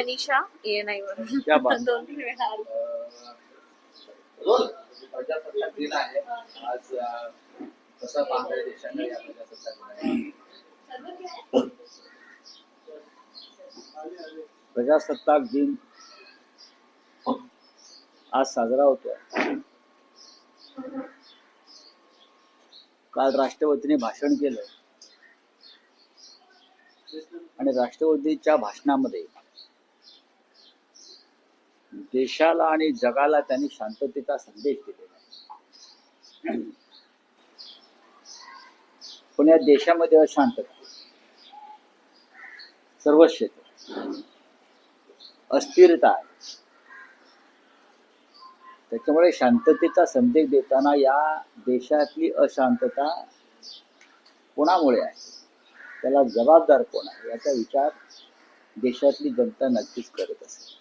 मनीषा ए नाही क्या बात. दोन तीन वेळा आली. प्रजासत्ताक दिन आहे आज अ, कसा पाहताय देशाकडे या प्रजासत्ताक दिनाकडे? प्रजासत्ताक दिन आज साजरा होतोय काल राष्ट्रपतीने भाषण केलं आणि राष्ट्रपतीच्या भाषणामध्ये देशाला आणि जगाला त्यांनी शांततेचा संदेश दिलेला आहे. पण या देशामध्ये अशांतता सर्व क्षेत्र अस्थिरता आहे. त्याच्यामुळे शांततेचा संदेश देताना या देशातली अशांतता कोणामुळे आहे? त्याला जबाबदार कोण आहे? याचा विचार देशातली जनता नक्कीच करत असेल.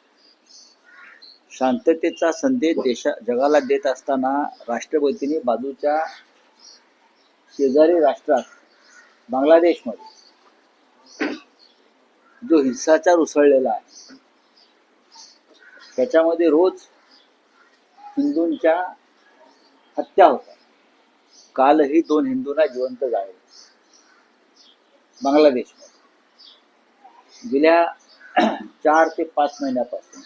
शांततेचा संदेश देशा जगाला देत असताना राष्ट्रपतींनी बाजूच्या शेजारी राष्ट्रात बांगलादेशमध्ये जो हिंसाचार उसळलेला आहे त्याच्यामध्ये रोज हिंदूंच्या हत्या होतात कालही दोन हिंदूंना जिवंत जाळले. बांगलादेशमध्ये गेल्या चार ते पाच महिन्यापासून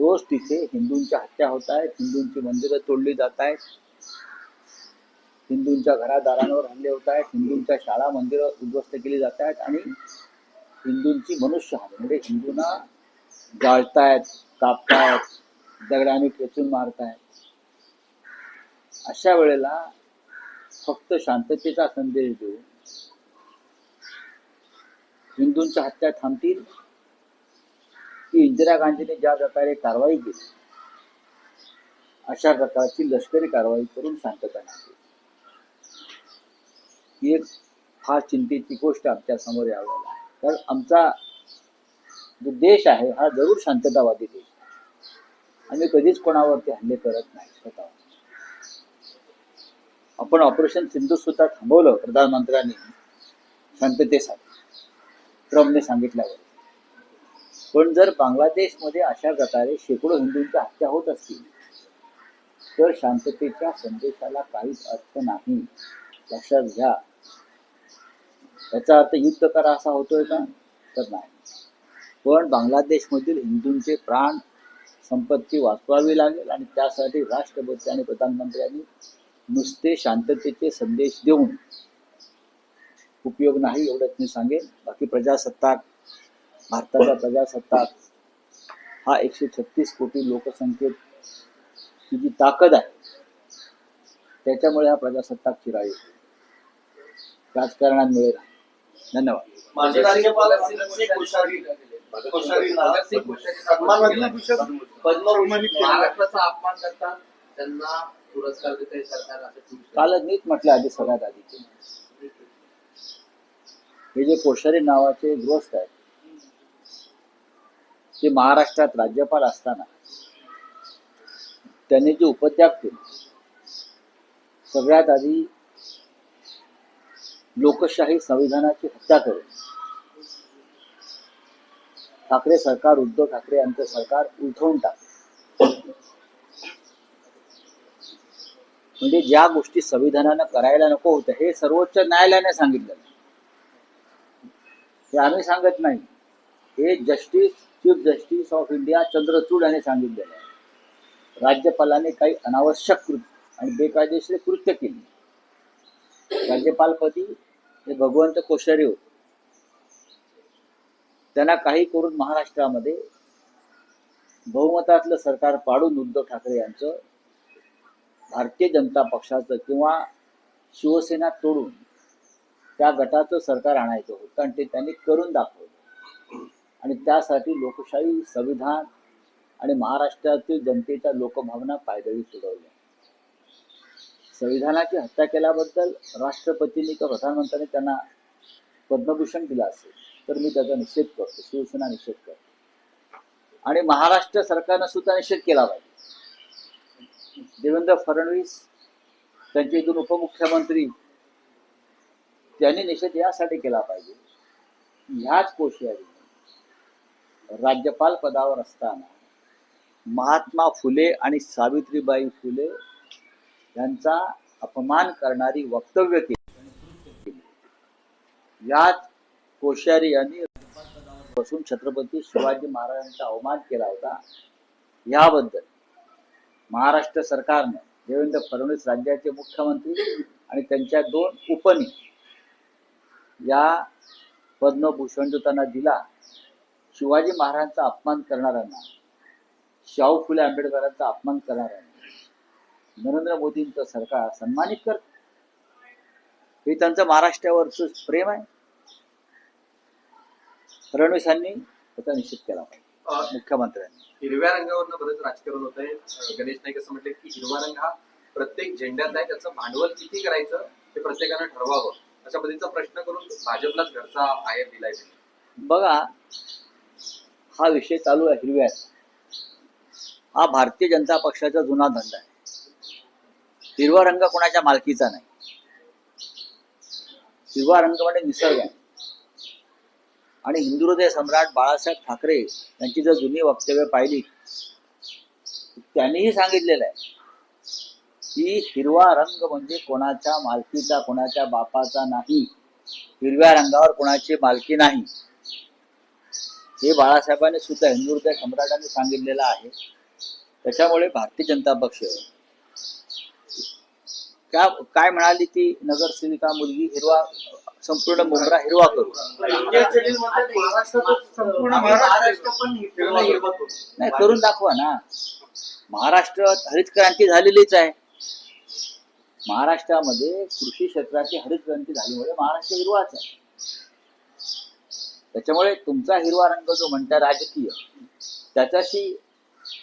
रोज तिथे. हिंदूंच्या हत्या होत आहेत. हिंदूंची मंदिरं तोडली जात आहेत. हिंदूंच्या घरादारांवर हल्ले होत आहेत. हिंदूंच्या शाळा मंदिरं उद्ध्वस्त केली जात आहेत आणि हिंदूंची मनुष्यहानी. म्हणजे हिंदूंना जाळतायत कापतायत दगडाने खेचून मारतायत. अशा वेळेला फक्त शांततेचा संदेश देऊन हिंदूंच्या हत्या थांबतील. की इंदिरा गांधीने ज्या प्रकारे कारवाई केली अशा प्रकारची लष्करी कारवाई करून शांतता नाही ही एक फार चिंतेची गोष्ट आमच्यासमोर यावेळेला तर आमचा जो देश आहे हा जरूर शांततावादी देश आम्ही कधीच कोणावरती हल्ले करत नाही स्वतः आपण ऑपरेशन सिंधू सुद्धा थांबवलं प्रधानमंत्र्यांनी शांततेसाठी. ट्रम्पने सांगितल्यावर पण जर बांगलादेशमध्ये अशा प्रकारे शेकडो हिंदूंच्या हत्या होत असतील तर शांततेच्या संदेशाला काहीच अर्थ नाही. लक्षात घ्या. याचा अर्थ युद्ध करा असा होतोय का? तर नाही. पण बांगलादेशमधील हिंदूंचे प्राण संपत्ती वाचवावी लागेल आणि त्यासाठी राष्ट्रपती आणि प्रधानमंत्र्यांनी नुसते शांततेचे संदेश देऊन उपयोग नाही एवढंच मी सांगेन. बाकी प्रजासत्ताक भारताचा प्रजासत्ताक हा एकशे छत्तीस कोटी लोकसंख्येची जी ताकद आहे त्याच्यामुळे हा प्रजासत्ताक. राजकारणात मिळेल धन्यवाद. माजी राज्यपाल भगतसिंग कोश्यारी कोश्यारी भगतसिंग कोश्यारी पद्मभूषण. महाराष्ट्राचा अपमान करतात त्यांना पुरस्कार देते सरकार असं ट्विट केलं. कालच मीच म्हटलं आधी सगळ्यात आधी. की हे जे कोश्यारी नावाचे गृहस्थ आहेत ते महाराष्ट्रात राज्यपाल असताना त्यांनी जे उपत्याग केले सगळ्यात आधी लोकशाही संविधानाची हत्या करून ठाकरे सरकार उद्धव ठाकरे यांचं सरकार उलथवून टाकले. म्हणजे ज्या गोष्टी संविधानानं करायला नको होत्या हे सर्वोच्च न्यायालयाने सांगितलं. हे आम्ही सांगत नाही. हे justice chief justice of India Chandrachud यांनी सांगितलेलं आहे. राज्यपालाने काही अनावश्यक कृत्य आणि बेकायदेशीर कृत्य केली. राज्यपालपदी हे भगवंत कोश्यारी होते. त्यांना काही करून महाराष्ट्रामध्ये बहुमतातलं सरकार पाडून उद्धव ठाकरे यांचं भारतीय जनता पक्षाचं किंवा शिवसेना तोडून त्या गटाचं सरकार आणायचं होतं आणि ते त्यांनी करून दाखवलं. आणि त्यासाठी लोकशाही संविधान आणि महाराष्ट्रातील जनतेच्या लोकभावना पायदळी तुडवल्या संविधानाची हत्या केल्याबद्दल राष्ट्रपतींनी किंवा प्रधानमंत्र्यांनी त्यांना पद्मभूषण दिला असेल तर मी त्याचा निषेध करतो शिवसेना निषेध करतो. आणि महाराष्ट्र सरकारनं सुद्धा निषेध केला पाहिजे. देवेंद्र फडणवीस त्यांचे इथून उपमुख्यमंत्री त्यांनी निषेध यासाठी केला पाहिजे. ह्याच कोश्यारी राज्यपाल पदावर असताना महात्मा फुले आणि सावित्रीबाई फुले यांचा अपमान करणारी वक्तव्य केली. यात कोश्यारी यांनी बसून छत्रपती शिवाजी महाराजांचा अवमान केला होता. याबद्दल महाराष्ट्र सरकारनं देवेंद्र फडणवीस राज्याचे मुख्यमंत्री आणि त्यांच्या दोन उपनी या पद्मभूषण जो त्यांना दिला. शिवाजी महाराजांचा अपमान करणाऱ्यांना शाहू फुले आंबेडकरांचा अपमान करणाऱ्यांना नरेंद्र मोदींचं सरकार सन्मानित करत हे त्यांचं महाराष्ट्रावरचं प्रेम आहे. फडणवीसांनी त्याचा निषेध केला पाहिजे. मुख्यमंत्र्यांनी. हिरव्या रंगावरनं बरंच राजकारण होत आहे गणेश नाईक असं म्हटलं की हिरवा रंग हा प्रत्येक झेंड्यात आहे त्याचं भांडवल किती करायचं ते प्रत्येकानं ठरवावं. अशा पद्धतीचा प्रश्न करून भाजपलाच घरचा आयर दिलाय बघा हा विषय चालू आहे हिरव्या हा भारतीय जनता पक्षाचा जुना धंदा आहे. हिरवा रंग कोणाच्या मालकीचा नाही. हिरवा रंग म्हणजे निसर्ग आहे. आणि हिंदू हृदय सम्राट बाळासाहेब ठाकरे यांची जर जुनी वक्तव्य पाहिली त्यांनीही सांगितलेलं आहे की हिरवा रंग म्हणजे कोणाच्या मालकीचा कोणाच्या बापाचा नाही. हिरव्या रंगावर कोणाची मालकी नाही. हे बाळासाहेबांनी सुद्धा हिंदू सम्राटाने सम्राटांनी सांगितलेलं आहे. त्याच्यामुळे भारतीय जनता पक्ष त्या काय म्हणाली ती नगरसेविका मुलगी? हिरवा संपूर्ण मुंबरा हिरवा करू. हिरवा करू. नाही करून दाखवा ना. महाराष्ट्रात हरित क्रांती झालेलीच आहे. महाराष्ट्रामध्ये कृषी क्षेत्राची हरित क्रांती झाल्यामुळे म्हणजे महाराष्ट्र हिरवाच आहे. त्याच्यामुळे तुमचा हिरवा रंग जो म्हणता राजकीय त्याच्याशी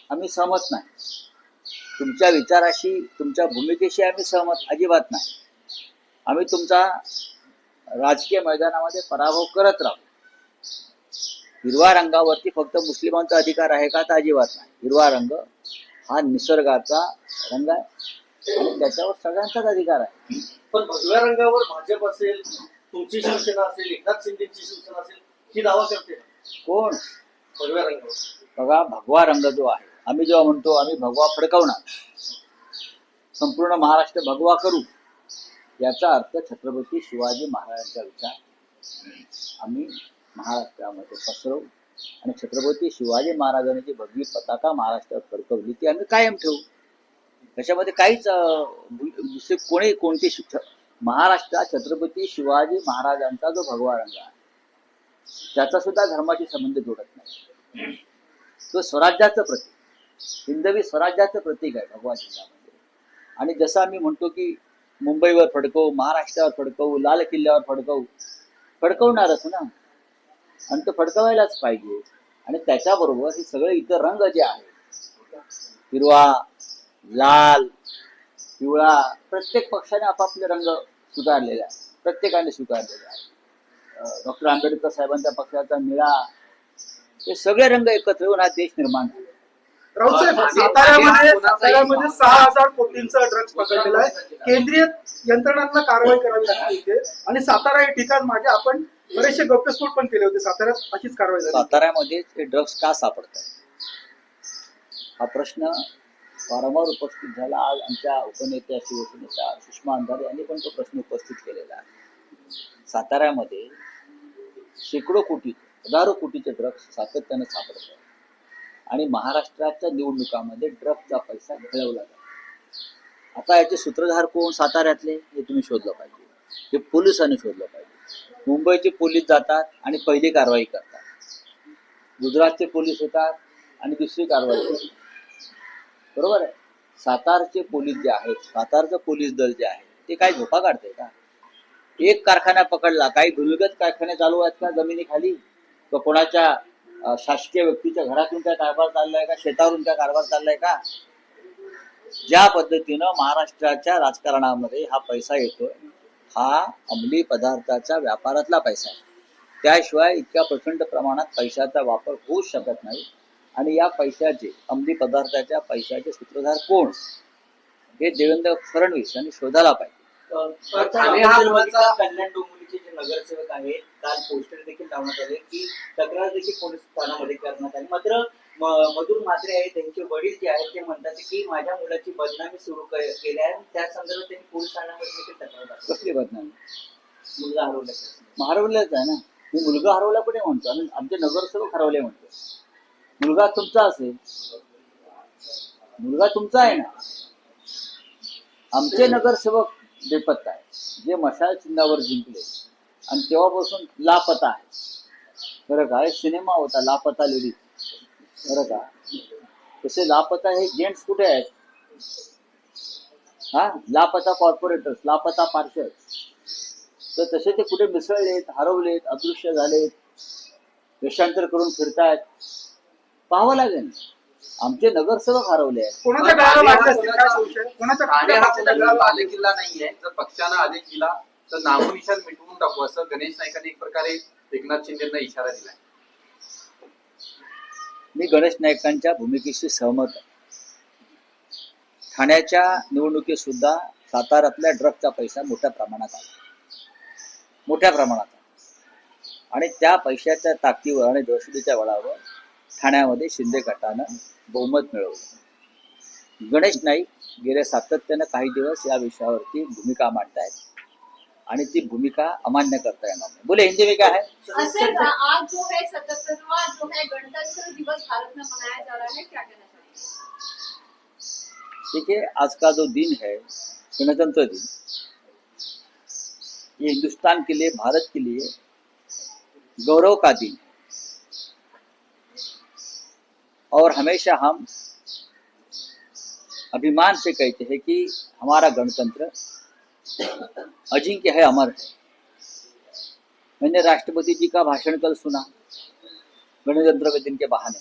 आम्ही सहमत नाही. तुमच्या विचाराशी तुमच्या भूमिकेशी आम्ही सहमत अजिबात नाही. आम्ही तुमचा राजकीय मैदानामध्ये पराभव करत राहू. हिरवा रंगावरती फक्त मुस्लिमांचा अधिकार आहे का? तर अजिबात नाही. हिरवा रंग हा निसर्गाचा रंग आहे. आणि त्याच्यावर सगळ्यांचाच अधिकार आहे. पण भगव्या रंगावर भाजप असेल तुमची शिवसेना असेल एकनाथ शिंदेची शिवसेना असेल ही दावा करते. कोण? भगव्या रंगावर. बघा भगवा रंग जो आहे आम्ही जेव्हा म्हणतो आम्ही भगवा फडकवणार. संपूर्ण महाराष्ट्र भगवा करू. याचा अर्थ छत्रपती शिवाजी महाराजांचा विचार आम्ही महाराष्ट्रामध्ये पसरवू. आणि छत्रपती शिवाजी महाराजांनी जी भगवी पताका महाराष्ट्रात फडकवली ती आम्ही कायम ठेवू. त्याच्यामध्ये काहीच दुसरे कोणी कोणती शिक्षा महाराष्ट्रात छत्रपती शिवाजी महाराजांचा जो भगवा रंग आहे त्याचा सुद्धा धर्माशी संबंध जोडत नाही. तो स्वराज्याचं प्रतीक. हिंदवी स्वराज्याचं प्रतीक आहे भगवान जिल्ह्यामध्ये आणि जसं आम्ही म्हणतो की मुंबईवर फडकवू महाराष्ट्रावर फडकवू लाल किल्ल्यावर फडकवू फडकवणारच ना. आणि तो फडकवायलाच पाहिजे. आणि त्याच्याबरोबर हे सगळे इतर रंग जे आहेत हिरवा लाल पिवळा प्रत्येक पक्षाने आपापले रंग स्वीकारलेले आहे प्रत्येकाने स्वीकारलेले आहे डॉक्टर आंबेडकर साहेबांच्या पक्षाचा निळा हे सगळे रंग एकत्र येऊन हा देश निर्माण झाला. साताऱ्यामध्ये साताऱ्यामध्ये सहा हजार कोटींचा ड्रग्ज पकडलेला आहे. केंद्रीय यंत्रणांना कारवाई करावी लागली होते आणि सातारा हे ठिकाण मागे आपण बरेचसे पण केले होते. साताऱ्यात अशीच कारवाई झाली. साताऱ्यामध्ये हे ड्रग्ज का सापडतात? हा प्रश्न वारंवार उपस्थित झाला. आज आमच्या उपनेत्या शिवसेनेच्या सुषमा अंधारे यांनी पण तो प्रश्न उपस्थित केलेला आहे. साताऱ्यामध्ये शेकडो कोटी हजारो कोटीचे ड्रग्ज सातत्याने सापडतात आणि महाराष्ट्राच्या निवडणुकामध्ये ड्रग्सचा पैसा खेळवला जातो. आता याचे सूत्रधार कोण? साताऱ्यातले हे तुम्ही शोधलं पाहिजे. हे पोलिसांनी शोधलं पाहिजे. मुंबईचे पोलीस जातात आणि पहिली कारवाई करतात. गुजरातचे पोलीस येतात आणि दुसरी कारवाई करतात. बरोबर आहे? सातारचे पोलीस जे आहेत सातारचं पोलीस दल जे आहे ते काय झोपा काढते का? एक कारखाना पकडला. काही भूमिगत कारखाने चालू आहेत का जमिनीखाली? तर कोणाच्या शासकीय व्यक्तीच्या घरातून काय कारभार चाललाय का? शेतावरून काय कारभार चाललाय का? ज्या पद्धतीनं महाराष्ट्राच्या राजकारणामध्ये हा पैसा येतोय हा अंमली पदार्थाच्या व्यापारातला पैसा आहे. त्याशिवाय इतक्या प्रचंड प्रमाणात पैशाचा वापर होऊ शकत नाही. आणि या पैशाचे अंमली पदार्थाच्या पैशाचे सूत्रधार कोण? हे देवेंद्र फडणवीस यांनी शोधायला पाहिजे. ठाणे हा मुलाचा- कल्याण डोंबिवली शिंदेचे जे नगरसेवक आहेत काल पोस्टर देखील लावण्यात आले की तक्रार देखील पोलीस ठाण्यामध्ये करण्यात आली. मात्र मधुर म्हात्रे आहेत त्यांचे वडील जे आहेत ते म्हणतात की माझ्या मुलाची बदनामी सुरू केली आहे. त्या संदर्भात त्यांनी पोलीस ठाण्यामध्ये देखील तक्रार कसली बदनामी? मुलगा हरवल्याच्या मग हरवलेच आहे ना? मी मुलगा हरवला पण म्हणतो? आणि आमचे नगरसेवक हरवले म्हणतो. मुलगा तुमचा असेल. मुलगा तुमचा आहे ना? आमचे नगरसेवक बेपत्ता आहे. जे मशाल चिन्हावर जिंकले आणि तेव्हापासून लापता आहे. बरं का? एक सिनेमा होता लापता लेडी बरं का? तसे लापता हे जेंट्स कुठे आहेत? हा? लापता कॉर्पोरेटर्स लापता पार्षद तर तसे ते कुठे मिसळलेत हरवलेत अदृश्य झालेत वेषांतर करून फिरतायत? पाहावं लागेल. आमचे नगरसेवक हरवले आहेत. कोणाच्या गळाला लागले असतील काय संशय कोणाच्या ठाणे हा कोणाचा गळाला बालेकिल्ला नाहीये. जर पक्षानं आदेश दिला तर नामोनिशान मिटवून टाकू. असं गणेश नाईकांनी एक प्रकारे एकनाथ शिंदेना इशारा दिलाय. मी गणेश नाईकांच्या भूमिकेशी सहमत आहे. ठाण्याच्या निवडणुकीत सुद्धा साताऱ्यातल्या ड्रगचा पैसा मोठ्या प्रमाणात आला. मोठ्या प्रमाणात आला. आणि त्या पैशाच्या ताकदीवर आणि दहशतीच्या बळावर ठाण्यामध्ये शिंदे गटानं बहुमत मिळवलं. गणेश नाईक गेल्या सातत्यानं काही दिवस या विषयावरती भूमिका मांडतायत. आणि ती भूमिका अमान्य करता येणार नाही. बोले हिंदी में क्या है असर आज जो है सतहत्तरवा जो है गणतंत्र दिवस भारत में मनाया जा रहा है क्या कहना चाहेंगे देखिए आज का जो दिन है गणतंत्र दिन ये हिंदुस्तान के लिए भारत के लिए गौरव का दिन है? और हमेशा हम अभिमान से कहते हैं कि हमारा गणतंत्र अजिंक्य है, अमर है। मैंने राष्ट्रपति जी का भाषण कल सुना, गणतंत्र के दिन के बहाने।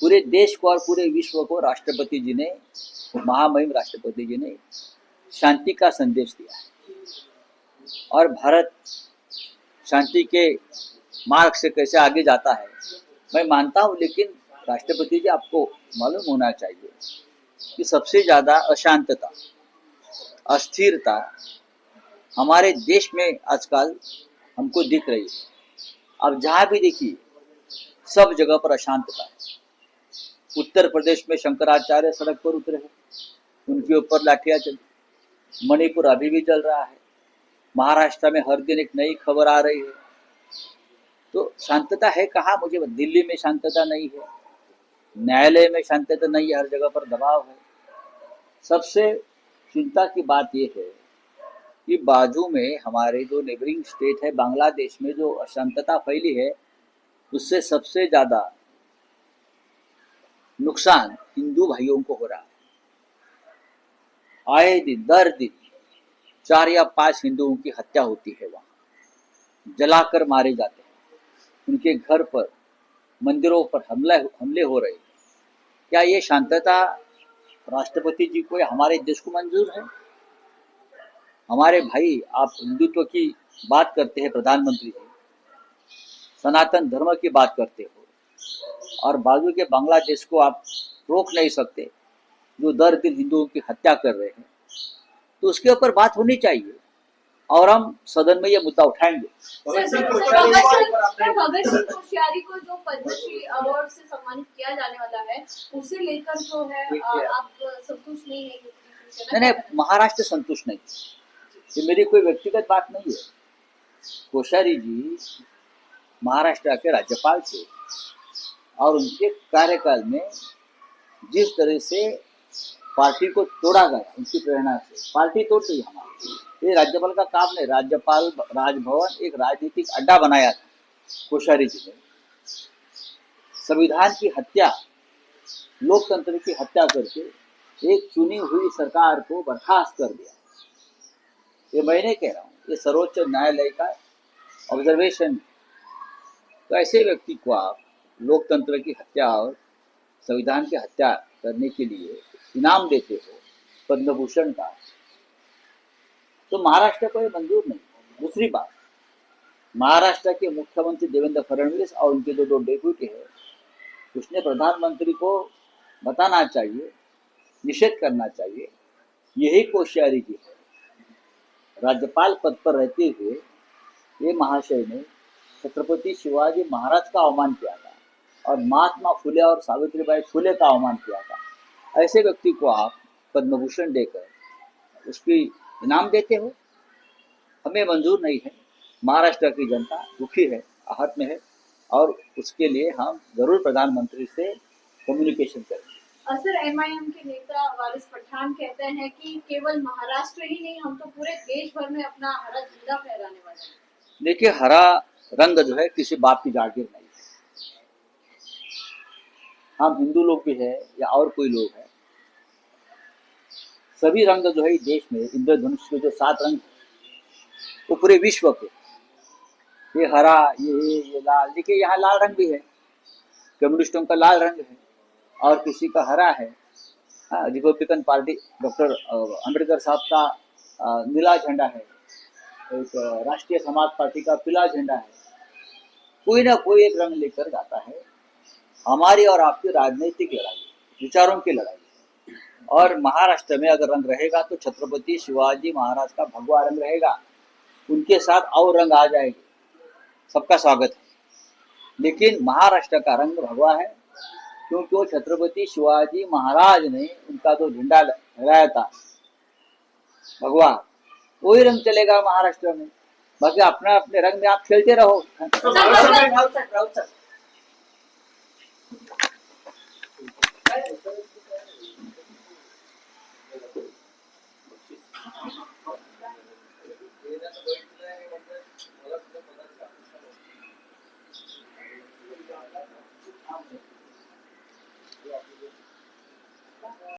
पूरे देश को और पूरे विश्व को राष्ट्रपति जी ने, महामहिम राष्ट्रपति जी ने शांति का संदेश दिया है। और भारत शांति के मार्ग से कैसे आगे जाता है मैं मानता हूँ, लेकिन राष्ट्रपति जी, आपको मालूम होना चाहिए कि सबसे ज़्यादा अशांतता, अस्थिरता हमारे देश में आजकल हमको दिख रही है। अब जहाँ भी देखिए, सब जगह पर अशांतता है। उत्तर प्रदेश में शंकराचार्य सड़क पर उतरे हैं, उनके ऊपर लाठियाँ चली मणिपुर अभी भी चल रहा है। महाराष्ट्र में हर दिन एक नई खबर आ रही है। तो शांतता है कहाँ? मुझे दिल्ली में शांतता नहीं है। न्यायालय में शांतता नहीं है, हर जगह पर दबाव है। सबसे चिंता की बात यह है कि बाजू में हमारे जो नेबरिंग स्टेट है, बांग्लादेश में जो अशांतता फैली है, उससे सबसे ज़्यादा नुकसान हिंदू भाइयों को हो रहा है। आए दिन, दर दिन चार या पाँच हिंदुओं की हत्या होती है वहाँ। जलाकर मारे जाते हैं। उनके घर पर मंदिरों पर हमला, हमले हो रहे हैं। क्या ये शांतता राष्ट्रपति जी को हमारे देश को मंजूर है? हमारे भाई, आप हिंदुत्व की बात करते हैं, प्रधानमंत्री जी। सनातन धर्म की बात करते हो। और बाजू के बांग्लादेश को आप रोक नहीं सकते, जो दर दिन हिंदुओं की हत्या कर रहे हैं। तो उसके ऊपर बात होनी चाहिए। और हम सदन में ये मुद्दा उठाएँगे। Sir, sir, sir, Bhagat Singh sir, Bhagat Singh Koshyari को जो पद्मश्री अवार्ड से सम्मानित किया जाने वाला है उसे लेकर जो है। आप संतुष्ट नहीं है? नहीं नहीं महाराष्ट्र संतुष्ट नहीं। ये मेरी कोई व्यक्तिगत बात नहीं है। कोश्यारी जी महाराष्ट्र के राज्यपाल थे और उनके कार्यकाल में जिस तरह से पार्टी को तोड़ा गया, उनकी प्रेरणा से। पार्टी तोड़ गई हमारी। ये राज्यपाल का काम नहीं, राज्यपाल राजभवन एक राजनीतिक अड्डा बनाया था, कोश्यारी जी ने। संविधान की हत्या, लोकतंत्र की हत्या करके एक चुनी हुई सरकार को बर्खास्त कर दिया। ये मैं नहीं कह रहा हूँ, ये सर्वोच्च न्यायालय का ऑब्जर्वेशन तो ऐसे व्यक्ति को आप लोकतंत्र की हत्या और संविधान की हत्या करने के लिए इनाम देते हो पद्म भूषण का तो महाराष्ट्र को ये मंजूर नहीं दूसरी बात, महाराष्ट्र के मुख्यमंत्री देवेंद्र फडणवीस और उनके जो दो डेप्यूटी है, उसने प्रधानमंत्री को बताना चाहिए, निषेध करना चाहिए, यही कोश्यारी की है। राज्यपाल पद पर रहते हुए ये महाशय ने छत्रपति शिवाजी महाराज का अवमान किया था और महात्मा फुले और सावित्रीबाई फुले का अवमान किया था। ऐसे व्यक्ति को आप पद्म भूषण देकर उसकी इनाम देते हो। हमें मंजूर नहीं है। महाराष्ट्र की जनता दुखी है आहत में है और उसके लिए हम ज़रूर प्रधानमंत्री से कम्युनिकेशन करेंगे। और सर एमआईएम के नेता वारिस पठान कहते हैं कि केवल महाराष्ट्र ही नहीं हम तो पूरे देश भर में अपना हरा झंडा फहराने वाले हैं। देखिए हरा रंग जो है किसी बाप की जागीर नहीं है। हम हिंदू लोग भी है या और कोई लोग है सभी रंग जो है देश में इंद्रधनुष के जो सात रंग हैं, वो पूरे विश्व के। ये हरा ये ये ये लाल देखिए यहाँ लाल रंग भी है कम्युनिस्टों का लाल रंग है और किसी का हरा है। हाँ, रिपब्लिकन पार्टी डॉक्टर अंबेडकर साहब का नीला झंडा है एक राष्ट्रीय समाज पार्टी का पीला झंडा है। कोई ना कोई एक रंग लेकर जाता है। हमारी और आपकी राजनीतिक लड़ाई, विचारों की लड़ाई। और महाराष्ट्र में अगर रंग रहेगा तो छत्रपति शिवाजी महाराज का भगवा रंग रहेगा। उनके साथ और रंग आ जाएँगे। सबका स्वागत है। लेकिन महाराष्ट्र का रंग भगवा है, क्योंकि वो छत्रपति शिवाजी महाराज ने उनका जो झंडा लहराया था, भगवा, वही रंग चलेगा महाराष्ट्र में। बाकी अपना अपने रंग में आप खेलते रहो।